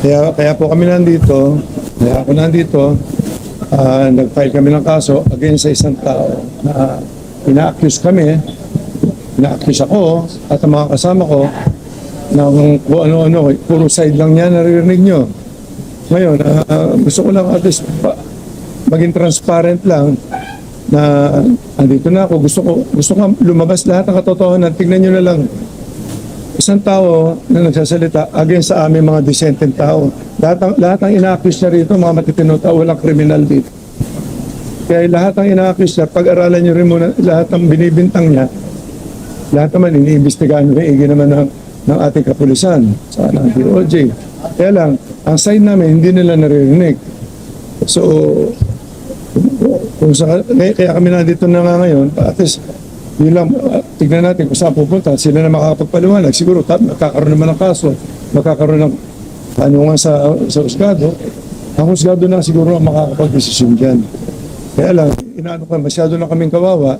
Kaya, kaya po kami nandito, kaya ako nandito, ah, nag-file kami ng kaso against sa isang tao na ina-accuse kami, ina-accuse ako at ang mga kasama ko ng kung ano-ano, puro side lang niya naririnig nyo. Ngayon, ah, gusto ko lang at least pa- maging transparent lang na andito na ako. Gusto ko, gusto ko lumabas lahat ng katotohanan. Tignan nyo na lang isang tao na nagsasalita against sa aming mga disenteng tao. Lahat lahat ng ina-accuse niya rito, mga matitino tao, walang kriminal dito. Kaya lahat ng ina-accuse niya, pag-aralan niyo rin muna lahat ng binibintang niya, lahat naman iniimbestigahan maigi naman ng, ng ating kapulisan sa ng DOJ. Kaya lang, ang side namin, hindi nila naririnig. So, kung sa, kaya, kami nandito na nga ngayon, at least, yun lang, tignan natin kung saan pupunta. Sila na makakapagpaliwanag. Siguro, ta- magkakaroon naman ng kaso, magkakaroon ng tanungan sa, sa husgado. Ang husgado na siguro ang makakapag-desisyon dyan. Kaya lang, inaano ka, masyado na kaming kawawa.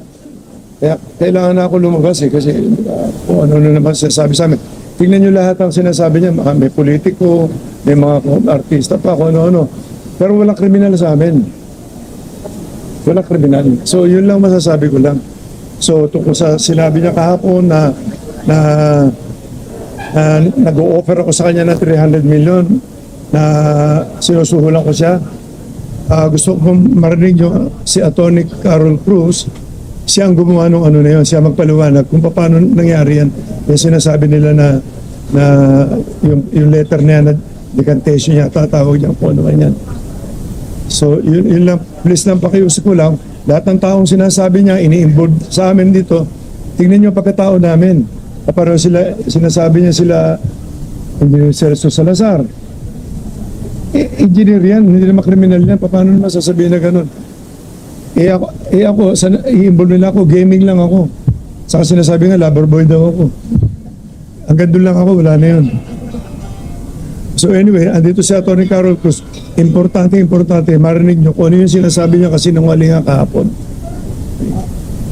Kaya kailangan na ako lumabas eh, kasi uh, kung ano na naman sinasabi sa amin. Tingnan nyo lahat ang sinasabi niya, may politiko, may mga artista pa, kung ano-ano. Pero walang kriminal sa amin. Walang kriminal. So yun lang masasabi ko lang. So tungkol sa sinabi niya kahapon na na, na nag-o-offer ako sa kanya ng 300 million na sinusuhulan ko siya. Ah, gusto ko marinig nyo si Atty. Carol Cruz, siya ang gumawa ng ano na yun, siya magpaliwanag kung paano nangyari yan. Yung sinasabi nila na na yung, yung letter na yan na decantation niya, tatawag niya kung ano yan. So, yun, yun lang, please lang pakiusap ko lang, lahat ng taong sinasabi niya, ini-involve sa amin dito, tingnan niyo pagkatao namin. Kaparo sila, sinasabi niya sila, Engineer Celso Salazar. Eh, engineer yan, hindi naman kriminal yan, paano naman sasabihin na ganun? Eh ako, eh ako i-involve nila ako, gaming lang ako. Saka sinasabi nga, lover boy daw ako. Hanggang doon lang ako, wala na yun. So anyway, andito si Atty. Carol Cruz. Importante, importante, marinig nyo kung ano yung sinasabi niya kasi nung wali nga kahapon.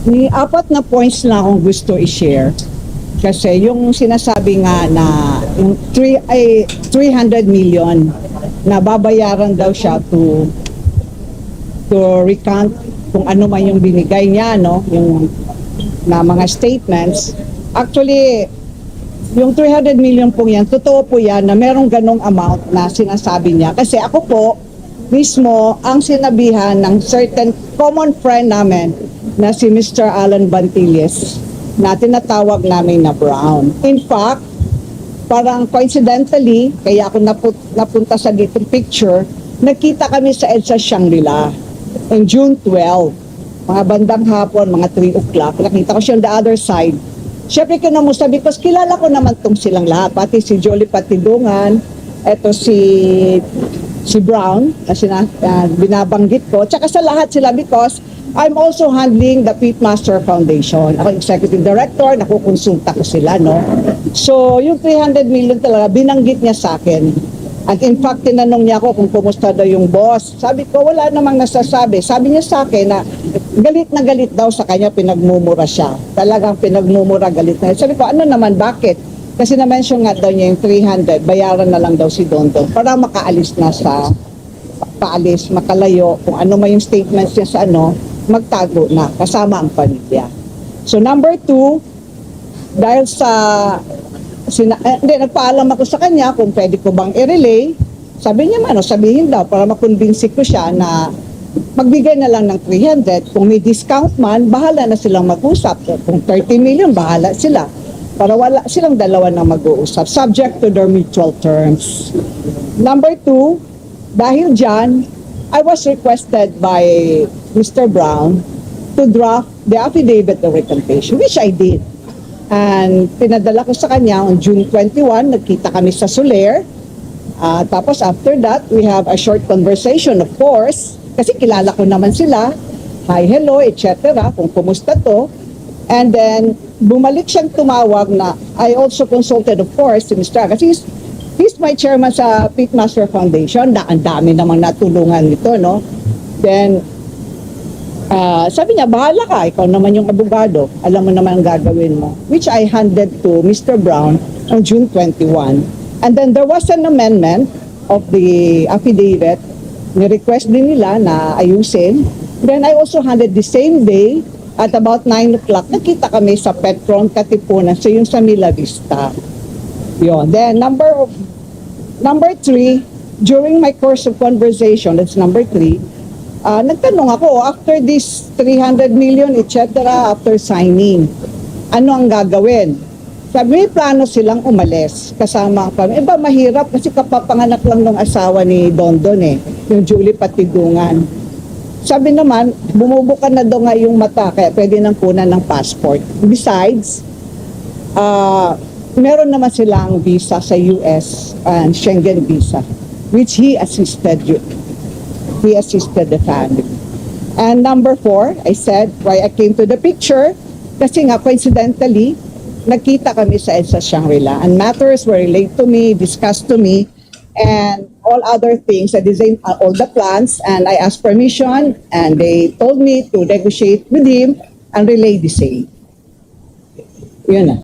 May apat na points na akong gusto i-share. Kasi yung sinasabi nga na yung 3 ay 300 million na babayaran daw siya to to recount kung ano man yung binigay niya no yung na mga statements actually yung 300 million po yan totoo po yan na merong ganong amount na sinasabi niya kasi ako po mismo ang sinabihan ng certain common friend namin na si Mr. Alan Bantiles na tinatawag namin na Brown. In fact, parang coincidentally, kaya ako napu- napunta sa ditong picture, nakita kami sa EDSA Shangri-La on June 12. Mga bandang hapon, mga 3 o'clock. Nakita ko siya on the other side. Siyempre kinamusta because kilala ko naman tong silang lahat. Pati si Jolie Patidungan, eto si si Brown, na sina, ah, binabanggit ko. Tsaka sa lahat sila because I'm also handling the Pitmaster Foundation. Ako executive director, nakukonsulta ko sila, no? So, yung 300 million talaga, binanggit niya sa akin. At in fact, tinanong niya ako kung kumusta daw yung boss. Sabi ko, wala namang nasasabi. Sabi niya sa akin na galit na galit daw sa kanya, pinagmumura siya. Talagang pinagmumura, galit na. Sabi ko, ano naman, bakit? Kasi na-mention nga daw niya yung 300, bayaran na lang daw si Dondon para makaalis na sa paalis, makalayo, kung ano man yung statements niya sa ano, magtago na, kasama ang pamilya. So number two, dahil sa, sina, eh, hindi, nagpaalam ako sa kanya kung pwede ko bang i-relay, sabi niya man, o sabihin daw, para makonvince ko siya na magbigay na lang ng 300. Kung may discount man, bahala na silang mag-usap. Kung 30 million, bahala sila. Para wala silang dalawa na mag-uusap, subject to their mutual terms. Number two, dahil dyan, I was requested by Mr. Brown to draft the affidavit of recantation, which I did. And pinadala ko sa kanya on June 21, nagkita kami sa Soler. Ah, tapos after that, we have a short conversation, of course, kasi kilala ko naman sila. Hi, hello, etc. Kung kumusta to. And then, bumalik siyang tumawag na I also consulted, of course, si Mr. Kasi he's, he's my chairman sa Pitmaster Foundation. Na, ang dami namang natulungan nito, no? Then, ah, sabi niya, bahala ka, ikaw naman yung abogado. Alam mo naman ang gagawin mo. Which I handed to Mr. Brown on June 21. And then there was an amendment of the affidavit. Ni-request din nila na ayusin. Then I also handed the same day at about 9 o'clock, nakita kami sa Petron Katipunan, so yung sa Mila Vista. Yun. Then number of, number three, during my course of conversation, that's number three, ah, nagtanong ako, after this 300 million, etc., after signing, ano ang gagawin? Sabi, may plano silang umalis kasama pa. Eh ba, mahirap kasi kapapanganak lang ng asawa ni Dondon eh, yung Julie Patigungan. Sabi naman, bumubuka na daw nga yung mata, kaya pwede nang kunan ng passport. Besides, ah meron naman silang visa sa US and Schengen visa, which he assisted you. He assisted the family. And number four, I said, why I came to the picture, kasi nga coincidentally, nagkita kami sa EDSA Shangri-La and matters were relayed to me, discussed to me, and all other things. I designed uh, all the plans and I asked permission and they told me to negotiate with him and relay the same. Yun na.